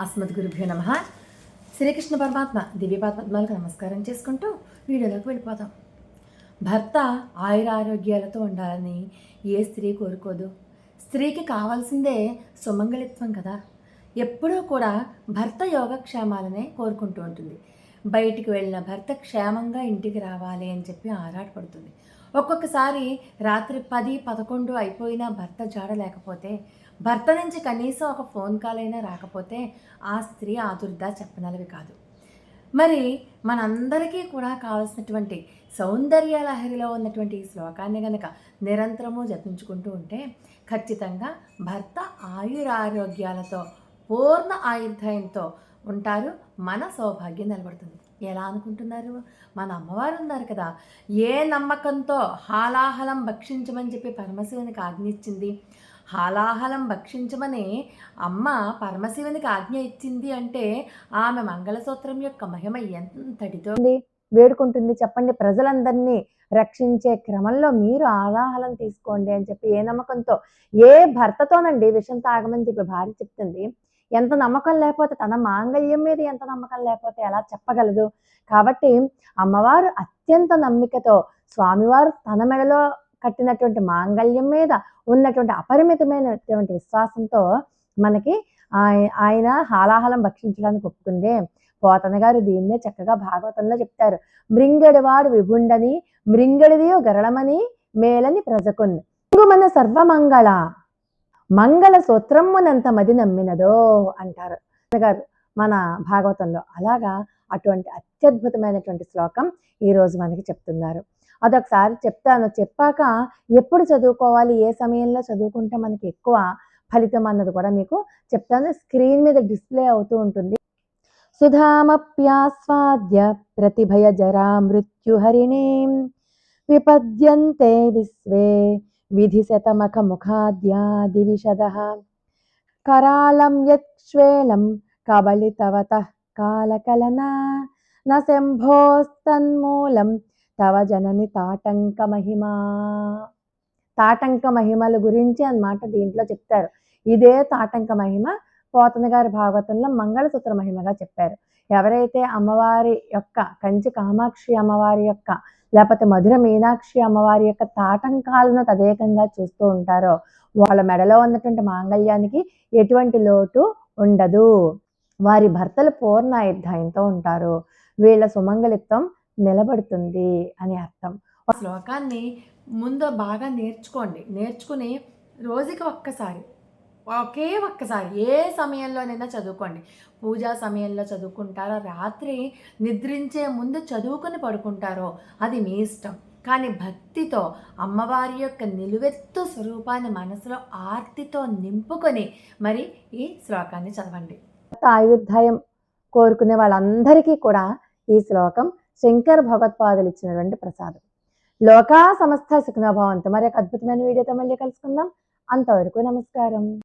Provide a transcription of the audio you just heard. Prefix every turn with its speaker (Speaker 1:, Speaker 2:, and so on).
Speaker 1: అస్మద్గురుభ్యో నమ. శ్రీకృష్ణ పరమాత్మ దివ్యపాత్మలకు నమస్కారం చేసుకుంటూ వీడియోలోకి వెళ్ళిపోతాం. భర్త ఆయుర ఆరోగ్యాలతో ఉండాలని ఏ స్త్రీ కోరుకోదు. స్త్రీకి కావాల్సిందే సుమంగళిత్వం కదా. ఎప్పుడూ కూడా భర్త యోగక్షేమాలనే కోరుకుంటూ ఉంటుంది. బయటికి వెళ్ళిన భర్త క్షేమంగా ఇంటికి రావాలి అని చెప్పి ఆరాటపడుతుంది. ఒక్కొక్కసారి రాత్రి పది పదకొండు అయిపోయినా భర్త జాడ లేకపోతే భర్త నుంచి కనీసం ఒక ఫోన్ కాల్ అయినా రాకపోతే ఆ స్త్రీ ఆదుర్దా చెప్పనలవి కాదు. మరి మనందరికీ కూడా కావాల్సినటువంటి సౌందర్య లహరిలో ఉన్నటువంటి ఈ శ్లోకాన్ని కనుక నిరంతరము జపించుకుంటూ ఉంటే ఖచ్చితంగా భర్త ఆయురారోగ్యాలతో పూర్ణ ఆయుర్దాయంతో ఉంటారు మన సౌభాగ్యం నిలబడుతుంది. ఎలా అనుకుంటున్నారు? మన అమ్మవారు ఉన్నారు కదా ఏ నమ్మకంతో హాలాహలం భక్షించమని చెప్పి పరమశివునికి ఆజ్ఞ ఇచ్చింది హాలాహలం భక్షించమని అమ్మ పరమశివునికి ఆజ్ఞ ఇచ్చింది అంటే ఆమె మంగళసూత్రం యొక్క మహిమ ఎంతటితో
Speaker 2: వేడుకుంటుంది. చెప్పండి ప్రజలందరినీ రక్షించే క్రమంలో మీరు ఆలాహలం తీసుకోండి అని చెప్పి ఏ నమ్మకంతో ఏ భర్తతోనండి విషం తాగమని చెప్పి భార్య చెప్తుంది. ఎంత నమ్మకం లేకపోతే తన మాంగళ్యం మీద ఎంత నమ్మకం లేకపోతే ఎలా చెప్పగలదు? కాబట్టి అమ్మవారు అత్యంత నమ్మికతో స్వామివారు తన మెడలో కట్టినటువంటి మాంగళ్యం మీద ఉన్నటువంటి అపరిమితమైనటువంటి విశ్వాసంతో మనకి ఆయన హాలాహలం భక్షించడానికి ఒప్పుకుందే. పోతన గారు దీన్నే చక్కగా భాగవతంలో చెప్తారు. మృంగడివాడు విభుండని మృంగడిదియో గరళమని మేలని ప్రజకున్. మన సర్వమంగళ మంగళ సూత్రమునంత మది నమ్మినదో అంటారు. గారు మన భాగవతంలో అలాగా అటువంటి అత్యద్భుతమైనటువంటి శ్లోకం ఈరోజు మనకి చెప్తున్నారు. అదొకసారి చెప్తాను చెప్పాక ఎప్పుడు చదువుకోవాలి ఏ సమయంలో చదువుకుంటే మనకి ఎక్కువ ఫలితం అన్నది కూడా మీకు చెప్తాను. స్క్రీన్ మీద డిస్ప్లే అవుతూ ఉంటుంది. సుధామప్యాస్వాద్య ప్రతిభయ జరా మృత్యుహరిణీం విపద్యంతే విశ్వే విధిశతమఖ ముఖాద్యాది విశద కరాళం యక్ష్వేలం కబళితవత కాలకలనా న శంభోస్తన్మూలం తవ జనని తాటంక మహిమా తాటంక మహిమల గురించి అన్నమాట దీంట్లో చెప్తారు. ఇదే తాటంక మహిమ పోతన గారి భాగవతంలో మంగళసూత్ర మహిమగా చెప్పారు. ఎవరైతే అమ్మవారి యొక్క కంచి కామాక్షి అమ్మవారి యొక్క లేకపోతే మధుర మీనాక్షి అమ్మవారి యొక్క తాటంకాలను తదేకంగా చూస్తూ ఉంటారో వాళ్ళ మెడలో ఉన్నటువంటి మాంగళ్యానికి ఎటువంటి లోటు ఉండదు. వారి భర్తలు పూర్ణాయుద్ధాయంతో ఉంటారు. వీళ్ళ సుమంగళిత్వం నిలబడుతుంది అని అర్థం.
Speaker 1: ఆ శ్లోకాన్ని ముందు బాగా నేర్చుకోండి. నేర్చుకుని రోజుకి ఒక్కసారి ఒకే ఒక్కసారి ఏ సమయంలోనైనా చదువుకోండి. పూజా సమయంలో చదువుకుంటారో? రాత్రి నిద్రించే ముందు చదువుకుని పడుకుంటారో? అది మీ ఇష్టం. కానీ భక్తితో అమ్మవారి యొక్క నిలువెత్తు స్వరూపాన్ని మనసులో ఆర్తితో నింపుకొని మరి ఈ శ్లోకాన్ని చదవండి.
Speaker 2: ఆయుర్ధాయం కోరుకునే వాళ్ళందరికీ కూడా ఈ శ్లోకం శంకర భగవత్పాదులు ఇచ్చినటువంటి ప్రసాదం. లోకా సమస్త సుఖనభావంతో మరి ఒక అద్భుతమైన వీడియోతో మళ్ళీ కలుసుకుందాం. అంతవరకు నమస్కారం.